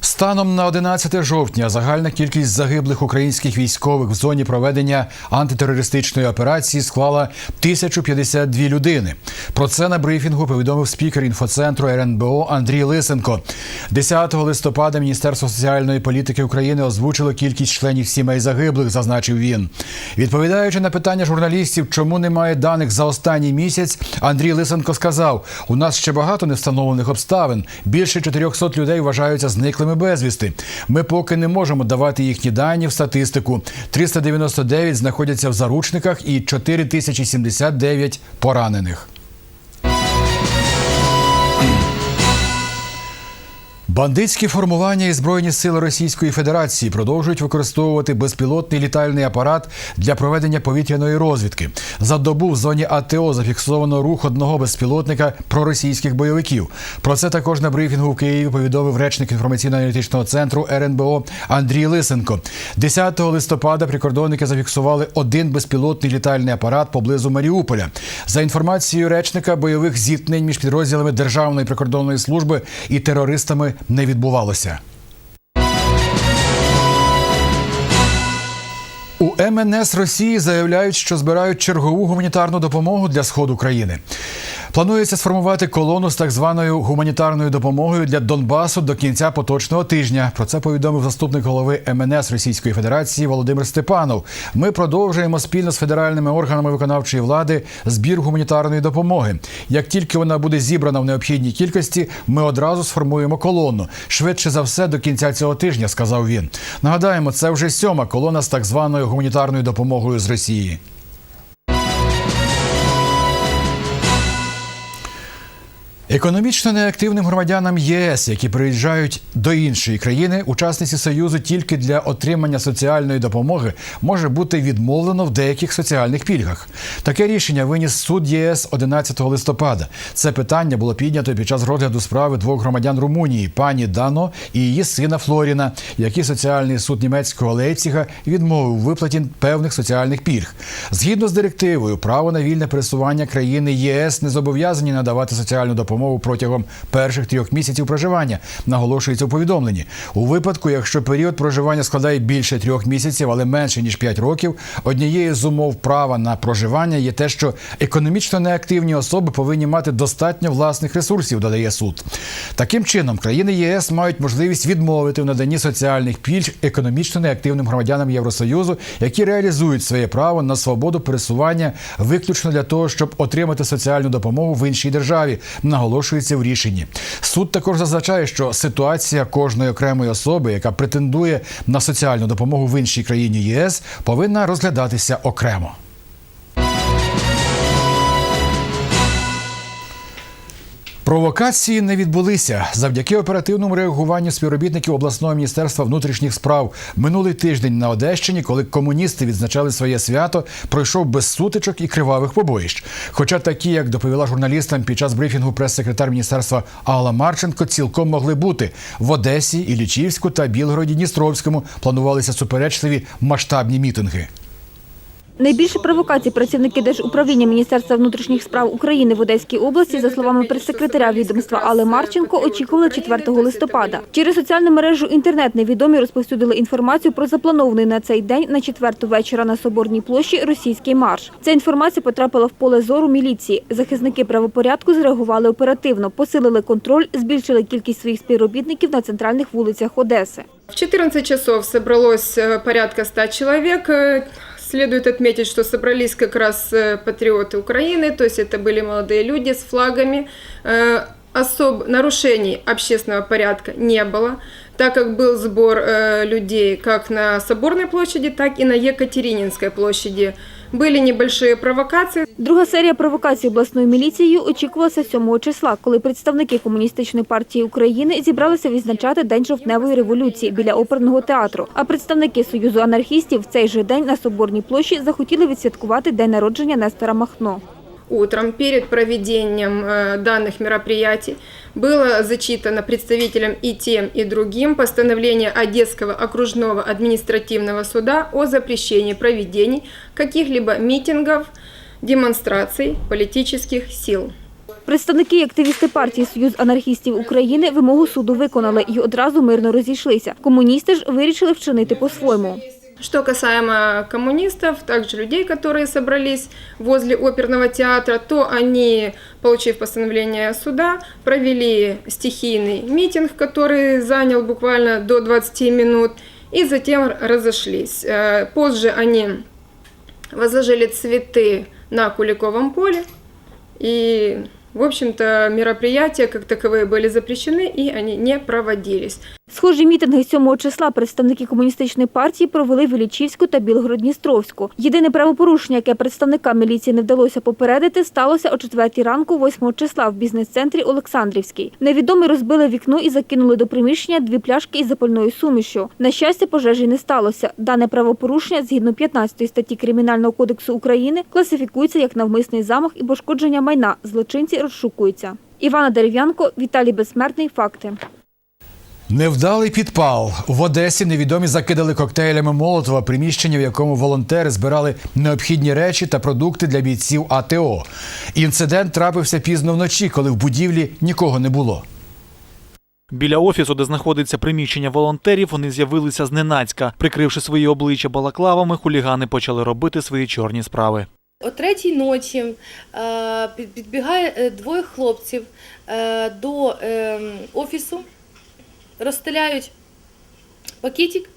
Станом на 11 жовтня загальна кількість загиблих українських військових в зоні проведення антитерористичної операції склала 1052 людини. Про це на брифінгу повідомив спікер інфоцентру РНБО Андрій Лисенко. 10 листопада Міністерство соціальної політики України озвучило кількість членів сімей загиблих, зазначив він. Відповідаючи на питання журналістів, чому немає даних за останній місяць, Андрій Лисенко сказав: у нас ще багато невстановлених обставин. Більше 400 людей вважаються зниклими безвісти. Ми поки не можемо давати їхні дані в статистику. 399 знаходяться в заручниках і 4079 поранених. Бандитські формування і збройні сили Російської Федерації продовжують використовувати безпілотний літальний апарат для проведення повітряної розвідки. За добу в зоні АТО зафіксовано рух одного безпілотника проросійських бойовиків. Про це також на брифінгу в Києві повідомив речник інформаційно-аналітичного центру РНБО Андрій Лисенко. 10 листопада прикордонники зафіксували один безпілотний літальний апарат поблизу Маріуполя. За інформацією речника, бойових зіткнень між підрозділами Державної прикордонної служби і терористами не відбувалося. У МНС Росії заявляють, що збирають чергову гуманітарну допомогу для сходу країни. Планується сформувати колону з так званою гуманітарною допомогою для Донбасу до кінця поточного тижня. Про це повідомив заступник голови МНС Російської Федерації Володимир Степанов. Ми продовжуємо спільно з федеральними органами виконавчої влади збір гуманітарної допомоги. Як тільки вона буде зібрана в необхідній кількості, ми одразу сформуємо колону. Швидше за все до кінця цього тижня, сказав він. Нагадаємо, це вже сьома колона з так званою гуманітарною допомогою з Росії. Економічно неактивним громадянам ЄС, які приїжджають до іншої країни, учасниці союзу тільки для отримання соціальної допомоги може бути відмовлено в деяких соціальних пільгах. Таке рішення виніс суд єС 11 листопада. Це питання було піднято під час розгляду справи двох громадян Румунії пані Дано і її сина Флоріна, які соціальний суд німецького Лейпціга відмовив виплаті певних соціальних пільг. Згідно з директивою, право на вільне пересування країни ЄС не зобов'язані надавати соціальну допомогу протягом перших трьох місяців проживання, наголошується у повідомленні. У випадку, якщо період проживання складає більше трьох місяців, але менше ніж п'ять років, однією з умов права на проживання є те, що економічно неактивні особи повинні мати достатньо власних ресурсів, додає суд. Таким чином, країни ЄС мають можливість відмовити в наданні соціальних пільг економічно неактивним громадянам Євросоюзу, які реалізують своє право на свободу пересування виключно для того, щоб отримати соціальну допомогу в іншій державі. Наголошується в рішенні. Суд також зазначає, що ситуація кожної окремої особи, яка претендує на соціальну допомогу в іншій країні ЄС, повинна розглядатися окремо. Провокації не відбулися завдяки оперативному реагуванню співробітників обласного міністерства внутрішніх справ. Минулий тиждень на Одещині, коли комуністи відзначали своє свято, пройшов без сутичок і кривавих побоїщ. Хоча такі, як доповіла журналістам під час брифінгу прес-секретар міністерства Алла Марченко, цілком могли бути в Одесі, Іллічівську та Білгороді Дністровському. Планувалися суперечливі масштабні мітинги. Найбільше провокацій працівники Держуправління Міністерства внутрішніх справ України в Одеській області, за словами прес-секретаря відомства Алли Марченко, очікували 4 листопада. Через соціальну мережу інтернет невідомі розповсюдили інформацію про запланований на цей день на четверту вечора на Соборній площі російський марш. Ця інформація потрапила в поле зору міліції. Захисники правопорядку зреагували оперативно, посилили контроль, збільшили кількість своїх співробітників на центральних вулицях Одеси. В 14 часов собралось э, порядка 100 человек. Э, Следует отметить, что собрались как раз э, патриоты Украины, то есть это были молодые люди с флагами. Э, Особ нарушений общественного порядка не было, так как был сбор э, людей как на Соборной площади, так и на Екатерининской площади. Были небольшие провокации. Друга серія провокацій обласною міліцією очікувалася 7 числа, коли представники Комуністичної партії України зібралися відзначати День жовтневої революції біля оперного театру. А представники Союзу анархістів в цей же день на Соборній площі захотіли відсвяткувати день народження Нестора Махно утром перед проведением э, данных мероприятий было зачитано представителям и тем, и другим постановление Одесского окружного административного суда о запрещении проведений каких-либо митингов, демонстраций политических сил. Представники і активісти партії Союз анархістів України вимогу суду виконали і одразу мирно розійшлися. Комуністи ж вирішили вчинити по-своєму. Что касаемо коммунистов, также людей, которые собрались возле оперного театра, то они, получив постановление суда, провели стихийный митинг, который занял буквально до 20 минут, и затем разошлись. Э, Позже они возложили цветы на Куликовом поле, и, в общем-то, мероприятия как таковые были запрещены, и они не проводились. Схожі мітинги 7 числа представники комуністичної партії провели в Іллічівську та Білгород-Дністровську. Єдине правопорушення, яке представникам міліції не вдалося попередити, сталося о 4 ранку 8 числа в бізнес-центрі Олександрівський. Невідомі розбили вікно і закинули до приміщення дві пляшки із запальною сумішю. На щастя, пожежі не сталося. Дане правопорушення, згідно 15 статті Кримінального кодексу України, класифікується як навмисний замах і пошкодження майна. Злочинці розшукуються. Івана Дерев'янко, Віталій Безсмертний. Факти. Невдалий підпал. В Одесі невідомі закидали коктейлями Молотова приміщення, в якому волонтери збирали необхідні речі та продукти для бійців АТО. Інцидент трапився пізно вночі, коли в будівлі нікого не було. Біля офісу, де знаходиться приміщення волонтерів, вони з'явилися зненацька. Прикривши свої обличчя балаклавами, хулігани почали робити свої чорні справи. О третій ночі е, підбігає е, двоє хлопців е, до е, офісу, розстеляють пакетик,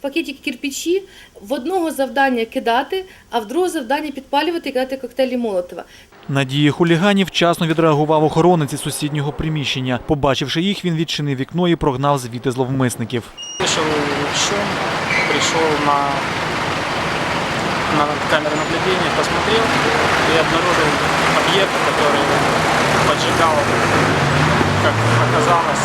пакетик кирпичі, в одного завдання кидати, а в другого завдання підпалювати і кидати коктейлі Молотова. На дії хуліганів вчасно відреагував охоронець із сусіднього приміщення. Побачивши їх, він відчинив вікно і прогнав звідти зловмисників. Слышал шум, пришел на, на камеру наблюдения, посмотрел и обнаружил объект, который поджигал, как оказалось,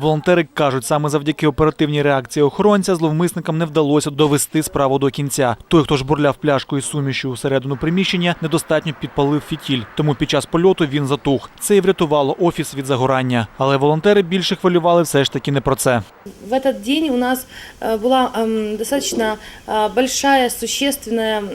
Волонтери кажуть, саме завдяки оперативній реакції охоронця зловмисникам не вдалося довести справу до кінця. Той, хто ж бурляв пляшкою сумішю усередину приміщення, недостатньо підпалив фітіль. Тому під час польоту він затух. Це і врятувало офіс від загорання. Але волонтери більше хвилювали все ж таки не про це. В этот день у нас э, была эм, достаточно э, большая, существенная, м,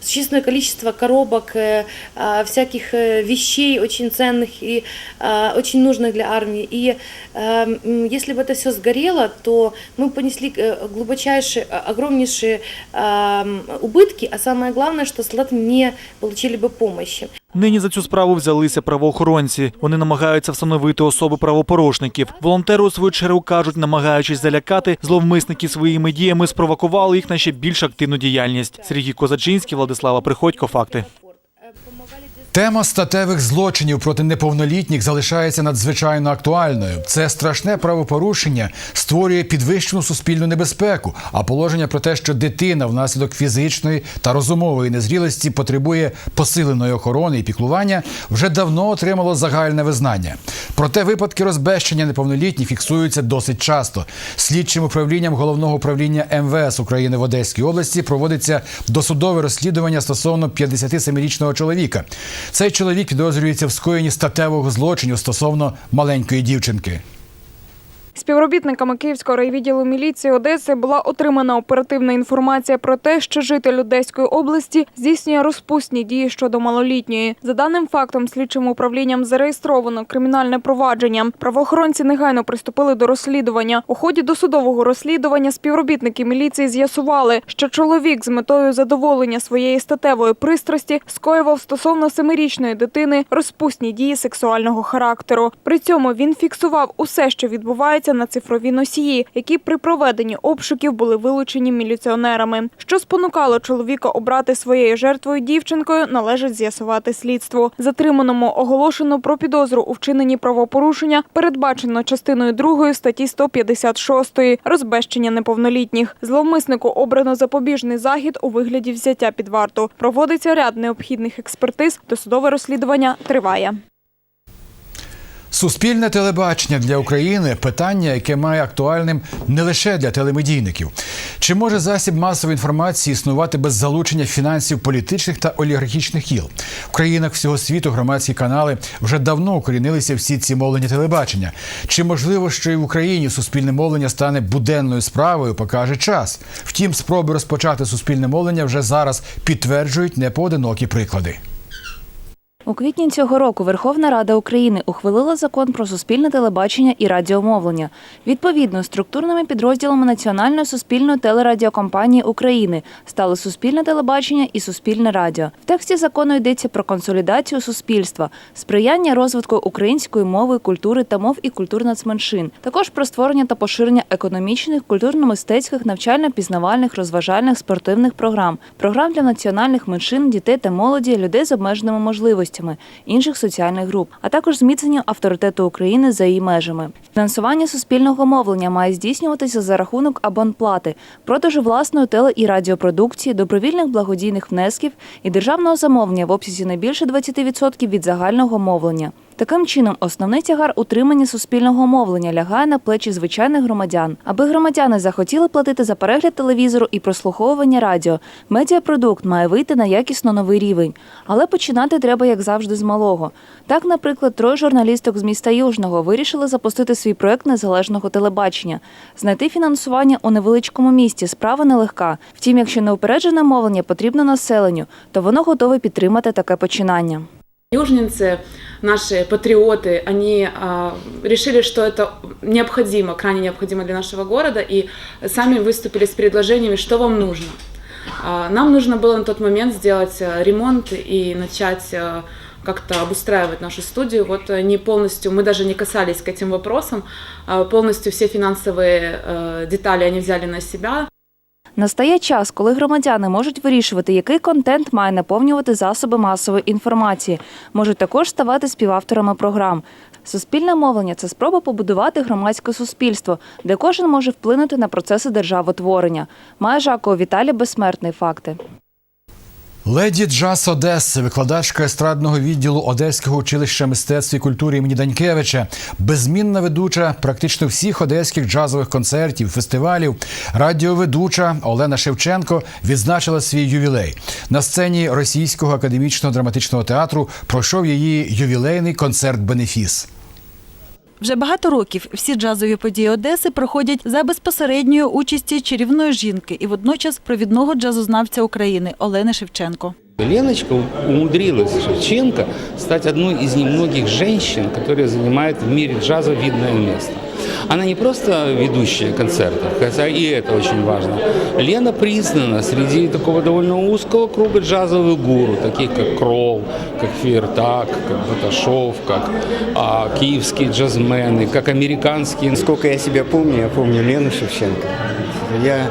существенное количество коробок, э, э, всяких э, вещей очень ценных и э, очень нужных для армии. И э, м, если бы это все сгорело, то мы понесли э, глубочайшие, э, огромнейшие э, м, убытки, а самое главное, что солдаты не получили бы помощи. Нині за цю справу взялися правоохоронці. Вони намагаються встановити особи правопорушників. Волонтери у свою чергу кажуть, намагаючись залякати, зловмисники своїми діями спровокували їх на ще більш активну діяльність. Сергій Козачинський, Владислава Приходько. Факти. Тема статевих злочинів проти неповнолітніх залишається надзвичайно актуальною. Це страшне правопорушення створює підвищену суспільну небезпеку. А положення про те, що дитина внаслідок фізичної та розумової незрілості потребує посиленої охорони і піклування, вже давно отримало загальне визнання. Проте випадки розбещення неповнолітніх фіксуються досить часто. Слідчим управлінням головного управління МВС України в Одеській області проводиться досудове розслідування стосовно 57-річного чоловіка. Цей чоловік підозрюється в скоєнні статевого злочину стосовно маленької дівчинки. Співробітниками Київського райвідділу міліції Одеси була отримана оперативна інформація про те, що житель Одеської області здійснює розпусні дії щодо малолітньої. За даним фактом, слідчим управлінням зареєстровано кримінальне провадження. Правоохоронці негайно приступили до розслідування. У ході досудового розслідування співробітники міліції з'ясували, що чоловік з метою задоволення своєї статевої пристрасті скоював стосовно семирічної дитини розпусні дії сексуального характеру. При цьому він фіксував усе, що відбувається на цифрові носії, які при проведенні обшуків були вилучені міліціонерами. Що спонукало чоловіка обрати своєю жертвою дівчинкою, належить з'ясувати слідству. Затриманому оголошено про підозру у вчиненні правопорушення, передбачено частиною 2 статті 156 розбещення неповнолітніх. Зловмиснику обрано запобіжний захід у вигляді взяття під варту. Проводиться ряд необхідних експертиз. Досудове розслідування триває. Суспільне телебачення для України питання, яке має актуальним не лише для телемедійників. Чи може засіб масової інформації існувати без залучення фінансів політичних та олігархічних кіл? В країнах всього світу громадські канали вже давно укорінилися всі ці мовлення телебачення. Чи можливо, що і в Україні суспільне мовлення стане буденною справою, покаже час. Втім, спроби розпочати суспільне мовлення вже зараз підтверджують непоодинокі приклади. У квітні цього року Верховна Рада України ухвалила закон про суспільне телебачення і радіомовлення. Відповідно, структурними підрозділами Національної суспільної телерадіокомпанії України стали суспільне телебачення і суспільне радіо. В тексті закону йдеться про консолідацію суспільства, сприяння розвитку української мови, культури та мов і культур нацменшин, також про створення та поширення економічних, культурно-мистецьких, навчально-пізнавальних, розважальних, спортивних програм, програм для національних меншин, дітей та молоді, людей з обмеженими можливостями, інших соціальних груп, а також зміцнення авторитету України за її межами. Фінансування суспільного мовлення має здійснюватися за рахунок абонплати, продажу власної теле і радіопродукції, добровільних благодійних внесків і державного замовлення в обсязі не більше 20% від загального мовлення. Таким чином, основний тягар утримання суспільного мовлення лягає на плечі звичайних громадян. Аби громадяни захотіли платити за перегляд телевізору і прослуховування радіо, медіапродукт має вийти на якісно новий рівень. Але починати треба, як завжди, з малого. Так, наприклад, троє журналісток з міста Южного вирішили запустити свій проект незалежного телебачення. Знайти фінансування у невеличкому місті справа нелегка. Втім, якщо неупереджене мовлення потрібно населенню, то воно готове підтримати таке починання. Южницы, наши патриоты, они а, решили, что это необходимо, крайне необходимо для нашего города, и сами выступили с предложениями, что вам нужно. А, нам нужно было на тот момент сделать а, ремонт и начать а, как-то обустраивать нашу студию. Вот они полностью, мы даже не касались к этим вопросам, полностью все финансовые э, детали они взяли на себя. Настає час, коли громадяни можуть вирішувати, який контент має наповнювати засоби масової інформації, можуть також ставати співавторами програм. Суспільне мовлення це спроба побудувати громадське суспільство, де кожен може вплинути на процеси державотворення. Має Жакова Віталій безсмертний факти. Леді Джаз Одеси, викладачка естрадного відділу Одеського училища мистецтв і культури імені Данькевича, беззмінна ведуча практично всіх одеських джазових концертів, фестивалів, радіоведуча Олена Шевченко відзначила свій ювілей. На сцені Російського академічного драматичного театру пройшов її ювілейний концерт Бенефіс. Вже багато років всі джазові події Одеси проходять за безпосередньою участі чарівної жінки і водночас провідного джазознавця України Олени Шевченко. Леночка умудрилась, Шевченко, стати одною із немногих женщин, які займають в мірі джазу видное место. Она не просто ведущая концертов, хотя и это очень важно. Лена признана среди такого довольно узкого круга джазовых гуру, таких как Кролл, как Фейертак, как Баташов, как а, киевские джазмены, как американские. Сколько я себя помню, я помню Лену Шевченко. Я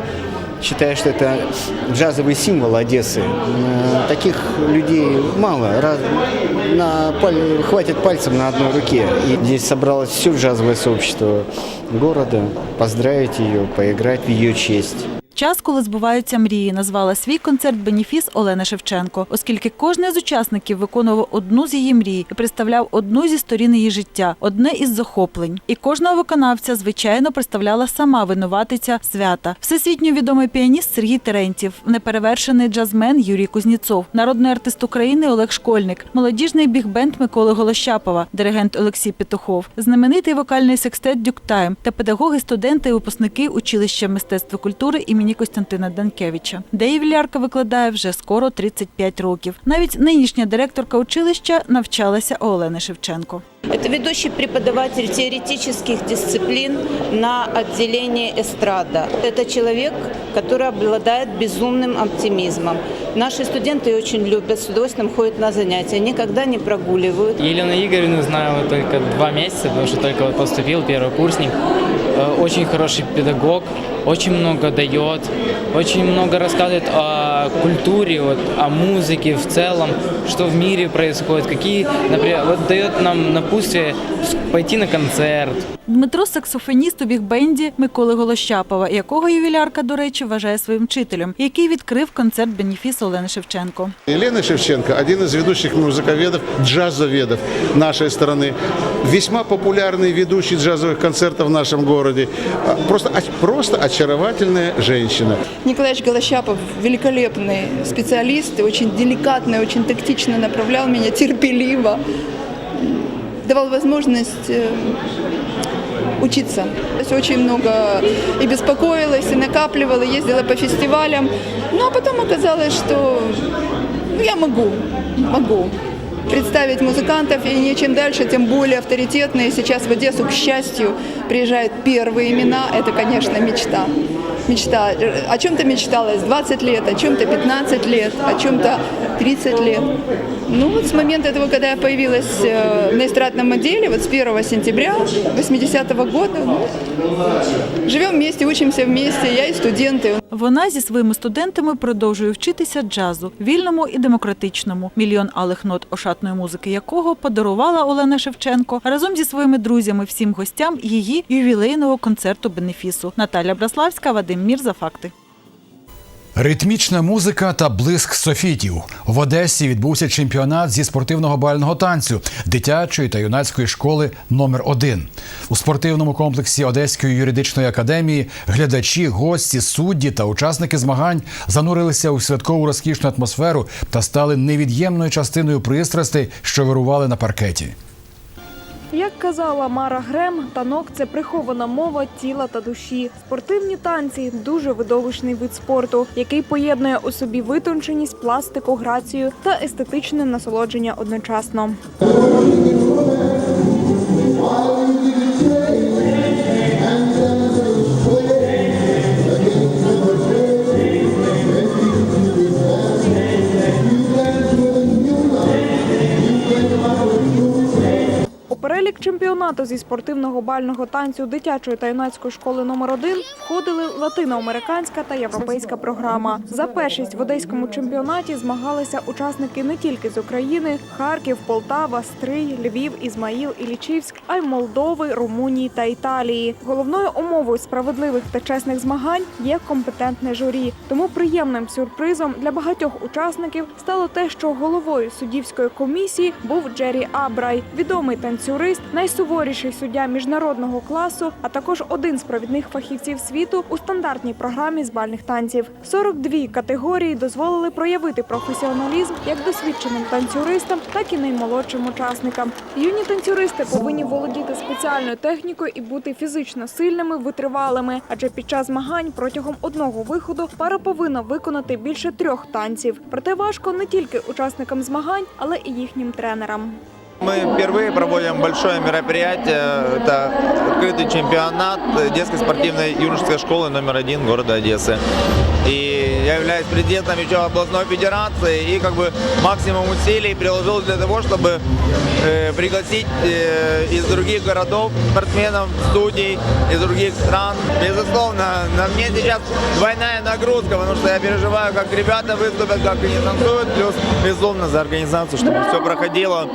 считаю, что это джазовый символ Одессы. Э, Таких людей мало. Раз- на хватит пальцем на одной руке. И здесь собралось все джазовое сообщество города. Поздравить ее, поиграть в ее честь. Час, коли збуваються мрії, назвала свій концерт Беніфіс Олена Шевченко, оскільки кожен з учасників виконував одну з її мрій і представляв одну зі сторін її життя, одне із захоплень. І кожного виконавця, звичайно, представляла сама винуватиця свята. Всесвітньо відомий піаніст Сергій Терентів, неперевершений джазмен Юрій Кузніцов, народний артист України Олег Школьник, молодіжний бігбенд Миколи Голощапова, диригент Олексій Петухов, знаменитий вокальний секстет Дюктайм та педагоги, студенти випускники училища мистецтва культури імені Костянтина Данкевича, де ювілярка викладає вже скоро 35 років. Навіть нинішня директорка училища навчалася у Олени Шевченко. Это ведущий преподаватель теоретических дисциплин на отделении эстрада. Это человек, который обладает безумным оптимизмом. Наши студенты очень любят, с удовольствием ходят на занятия, никогда не прогуливают. Елену Игоревну знаю вот только два месяца, потому что только вот поступил, первый курсник. Э, Очень хороший педагог, очень много дает, очень много рассказывает о культуре, вот, о музыке в целом, что в мире происходит, какие, например, вот дает нам напутствие пойти на концерт, Дмитро саксофоніст у бігбенді Миколи Голощапова, якого ювілярка, до речі, вважає своїм вчителем, який відкрив концерт Беніфіс Олени Шевченко. Елена Шевченко – один из ведущих музыковедов, джазоведов нашей страны. Весьма популярный ведущий джазовых концертов в нашем городе. А, Просто, просто очаровательная женщина. Николаевич Голощапов великолепный специалист, и очень деликатно, очень тактично направлял меня, терпеливо, давал возможность э, учиться. То есть очень много и беспокоилась, и накапливала, ездила по фестивалям. Ну а потом оказалось, что ну, я могу, могу. представить музыкантов, и не чем дальше, тем более авторитетные. Сейчас в Одессу, к счастью, приезжают первые имена. Это, конечно, мечта. Мечта. О чем-то мечталось 20 лет, о чем-то 15 лет, о чем-то 30 лет. Ну вот с момента этого, когда я появилась э, на эстрадном отделе, вот с 1 сентября 80-го года, ну, живем вместе, учимся вместе, я и студенты. Вона зі своїми студентами продовжує вчитися джазу, вільному і демократичному, мільйон алих нот ошатної музики якого подарувала Олена Шевченко разом зі своїми друзями всім гостям її ювілейного концерту бенефісу. Наталя Браславська, Вадим Мірза. Факти. Ритмічна музика та блиск софітів. В Одесі відбувся чемпіонат зі спортивного бального танцю дитячої та юнацької школи номер 1 У спортивному комплексі Одеської юридичної академії глядачі, гості, судді та учасники змагань занурилися у святкову розкішну атмосферу та стали невід'ємною частиною пристрастей, що вирували на паркеті. Як казала Мара Грем, танок це прихована мова тіла та душі. Спортивні танці дуже видовищний вид спорту, який поєднує у собі витонченість, пластику, грацію та естетичне насолодження одночасно. У перелік чемпіонату зі спортивного бального танцю дитячої та юнацької школи номер 1 входили латиноамериканська та європейська програма. За першість в одеському чемпіонаті змагалися учасники не тільки з України: Харків, Полтава, Стрий, Львів, Ізмаїл і Лічівськ, а й Молдови, Румунії та Італії. Головною умовою справедливих та чесних змагань є компетентне журі. Тому приємним сюрпризом для багатьох учасників стало те, що головою суддівської комісії був Джері Абрай, відомий танцюрист, найсуворіший суддя міжнародного класу, а також один з провідних фахівців світу у стандартній програмі з бальних танців. 42 категорії дозволили проявити професіоналізм як досвідченим танцюристам, так і наймолодшим учасникам. Юні танцюристи повинні володіти спеціальною технікою і бути фізично сильними, витривалими. Адже під час змагань протягом одного виходу пара повинна виконати більше трьох танців. Проте важко не тільки учасникам змагань, але і їхнім тренерам. Мы впервые проводим большое мероприятие. Это открытый чемпионат детской спортивной юношеской школы номер один города Одессы. И я являюсь президентом еще областной федерации и как бы максимум усилий приложил для того, чтобы э, пригласить э, из других городов спортсменов, судей из других стран. Безусловно, на мне сейчас двойная нагрузка, потому что я переживаю, как ребята выступят, как они танцуют, плюс безусловно за организацию, чтобы все проходило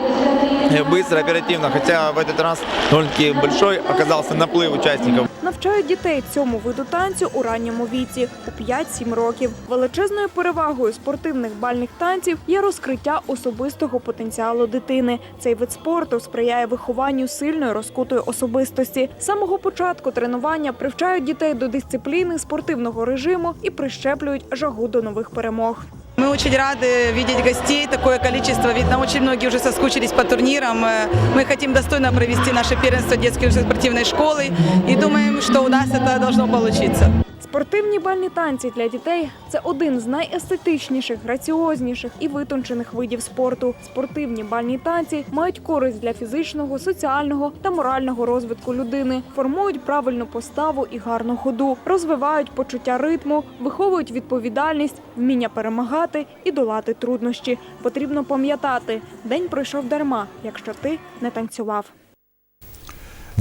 быстро, оперативно. Хотя в этот раз довольно-таки большой оказался наплыв участников. Навчають дітей цьому виду танцю у ранньому віці у 5-7 років. Величезною перевагою спортивних бальних танців є розкриття особистого потенціалу дитини. Цей вид спорту сприяє вихованню сильної розкутої особистості. З самого початку тренування привчають дітей до дисципліни, спортивного режиму і прищеплюють жагу до нових перемог. Мы очень рады видеть гостей, такое количество. Видно, очень многие уже соскучились по турнирам. Э, Мы хотим достойно провести наше первенство детской спортивной школы и думаем, что у нас это должно получиться. Спортивні бальні танці для дітей це один з найестетичніших, граціозніших і витончених видів спорту. Спортивні бальні танці мають користь для фізичного, соціального та морального розвитку людини, формують правильну поставу і гарну ходу, розвивають почуття ритму, виховують відповідальність, вміння перемагати і долати труднощі. Потрібно пам'ятати, день пройшов дарма, якщо ти не танцював.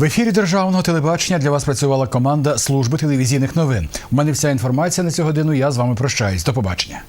В ефірі державного телебачення для вас працювала команда служби телевізійних новин. У мене вся інформація на цю годину. Я з вами прощаюсь. До побачення.